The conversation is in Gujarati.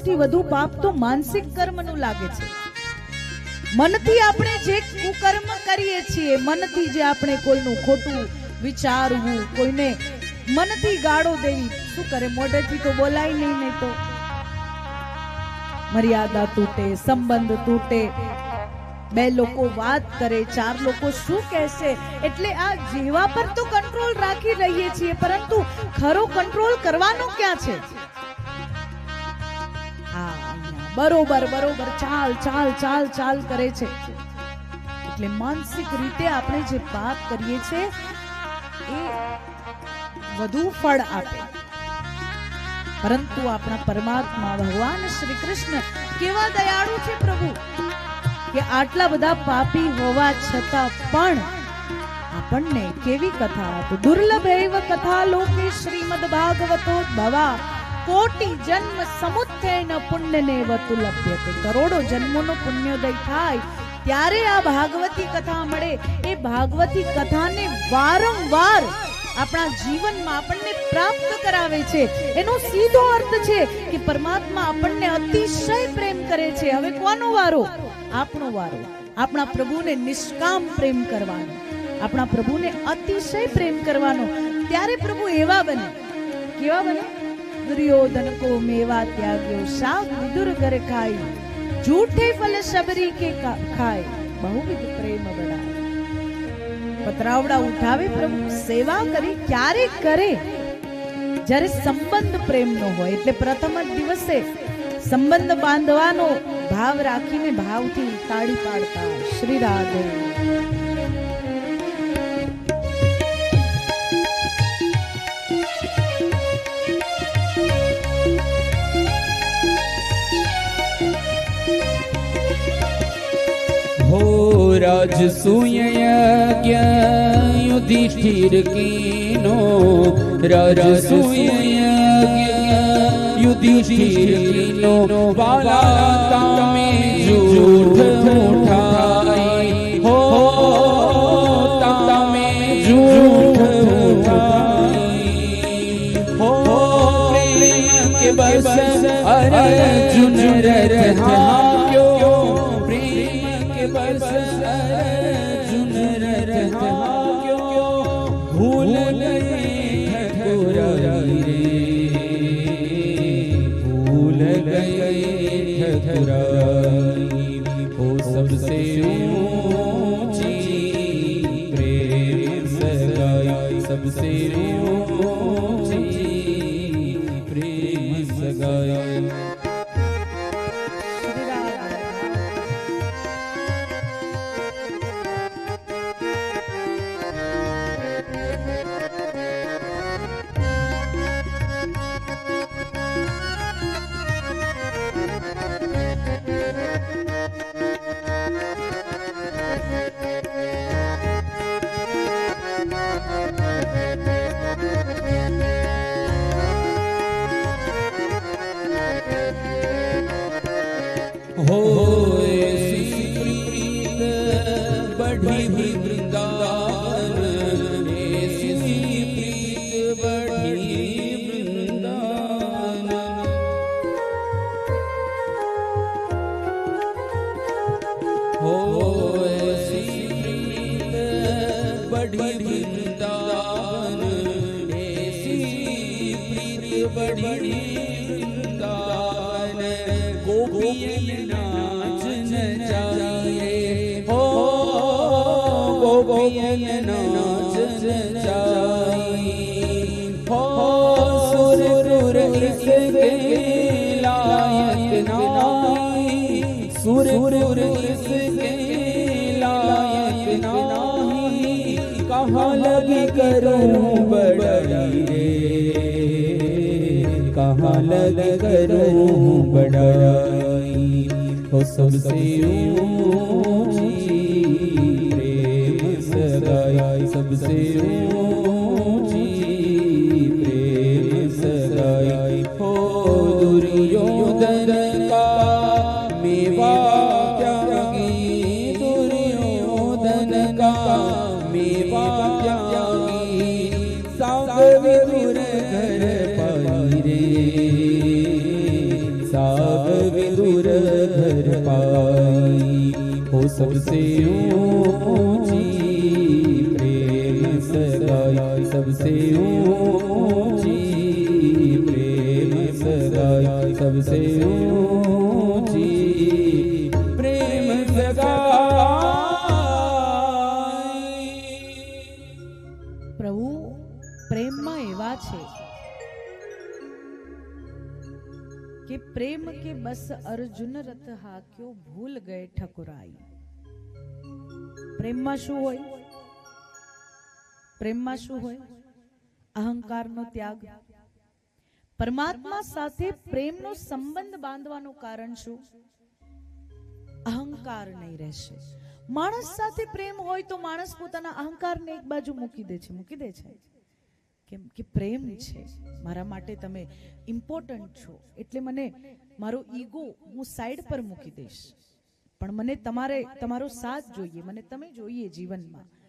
સૌથી વધુ પાપ તો માનસિક કર્મનું લાગે છે. મનથી આપણે જે કુકર્મ કરીએ છીએ, મનથી જે આપણે કોઈનું ખોટું વિચારવું, કોઈને મનથી ગાળો દેવી, શું કરે? મોઢેથી તો બોલાય નહીં નહીં તો. મર્યાદા તૂટે, સંબંધ તૂટે. બે લોકો વાત કરે, ચાર લોકો શું કહેશે? એટલે આ જેવા પર તો કંટ્રોલ રાખી રહીએ છીએ, પરંતુ ખરો કંટ્રોલ કરવાનો ક્યાં છે? બરોબર બરોબર, ચાલ ચાલ ચાલ ચાલ કરે છે. એટલે માનસિક રીતે આપણે જે પાપ કરીએ છે એ વધુ ફળ આપે. પરંતુ આપણા પરમાત્મા ભગવાન શ્રી કૃષ્ણ કેવા દયાળુ છે પ્રભુ કે આટલા બધા પાપી હોવા છતાં પણ આપણને કેવી કથા દુર્લભ એવ કથા લોકે શ્રીમદ ભાગવતો ભવા કોટી જન્મ સમુત્થેન પુણ્યને વતુ લભ્યતે કરોડો જન્મોનો પુણ્યોદય થાય, ત્યારે આ ભાગવતી કથા મળે. એ ભાગવતી કથાને વારંવાર આપણા જીવનમાં આપણને પ્રાપ્ત કરાવે છે. એનો સીધો અર્થ છે કે પરમાત્મા આપણને અતિશય પ્રેમ કરે છે. હવે કોનો વારો? આપણો વારો. આપણા પ્રભુને નિષ્કામ પ્રેમ કરવાનો. આપણા પ્રભુને અતિશય પ્રેમ કરવાનો. ત્યારે પ્રભુ એવા બને. કેવા બને? દુર્યોધન કો મેવા ત્યાગ્યો. શાક વિદુર ઘર ખાઈ. જૂઠે ફલ શબરી કે ખાય. બહુવિધ પ્રેમ બડાય પતરાવડા ઉઠાવે પ્રભુ, સેવા કરી ક્યારે કરે? જ્યારે સંબંધ પ્રેમનો હોય, એટલે પ્રથમ જ દિવસે સંબંધ બાંધવાનો ભાવ રાખીને ભાવથી તાળી પાડતા. શ્રી રાધે. રાજસૂયયજ્ઞ યુધિષ્ઠિર કીનો? રાજસૂયયજ્ઞ યુધિષ્ઠિર કીનો? વાલા તામે જૂઠ ઉઠાઈ. હો, તામે જૂઠ ઉઠાઈ. હો, પ્રેમ કે બસ અર્જુન રથ હાર્યો प्रेम के बस अर्जुन रहा क्यों भूल गए ठकुराई रे भूल गए ठकुराई हो सबसे ऊंची प्रेम सगाई सबसे ऊंची प्रेम सगाई બડી વૃંદાવન એસી પ્રીત બડી વૃંદાવન ગોપીય નાચ નચાયે હો ગોપીય નાચ નચાયે હો સુર સુર ઇસકે લાયક નાય સુર સુર ઇસકે लगी करूं बड़ाई रे कहाँ लगी करूं बड़ाई हो सबसे ऊंची प्रेम सगाई सबसे ऊंची सांग विदुर घर पाई रे सांग लाभ विदुर घर पाई हो सबसे ऊंची प्रेम सगाई सबसे ऊंची प्रेम सगाई सबसे ऊंची प्रेम सगाई પ્રભુ પ્રેમમાં એવા છે કે પ્રેમ કે બસ અર્જુન રથ હાક્યો ભૂલ ગયે ઠકુરાઈ. પ્રેમમાં શું હોય? પ્રેમમાં શું હોય? અહંકારનો ત્યાગ. પરમાત્મા સાથે પ્રેમનો સંબંધ બાંધવાનું કારણ શું? અહંકાર નહીં રહેશે. માણસ સાથે પ્રેમ હોય તો માણસ પોતાના અહંકારને એક બાજુ મૂકી દે છે, મૂકી દે છે. કેમ કે પ્રેમ છે. મારા માટે તમે ઇમ્પોર્ટન્ટ છો. એટલે મને મારો ઈગો હું સાઈડ પર મૂકી દઈશ. પણ મને તમારે, તમારો સાથ જોઈએ. મને તમે જોઈએ જીવનમાં.